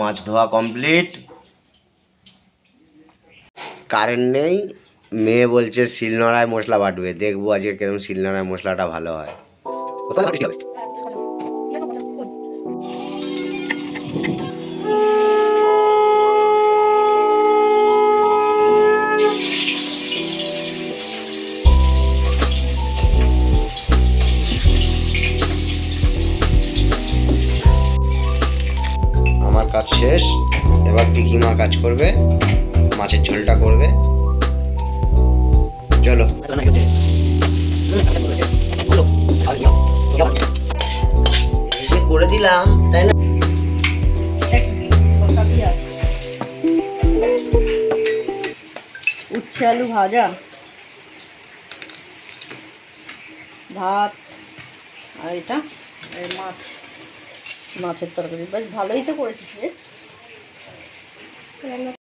মাছ ধোয়া complete current নেই। মেয়ে বলছে, শিলনোড়ায় মশলা বাটবে। দেখব আজকে কিরম শিলনোড়ায় মশলাটা ভালো হয়। কোথায় হবে? কাজ শেষ, এবার টিকিমা কাজ করবে, মাছের ঝোলটা করবে। চলো। করে দিলাম তাই না উচ্ছে আলু ভাজা। ভাত, আর এটা? মাছ। মাছের তরকারি। বেশ ভালোই তো করেছিস রে।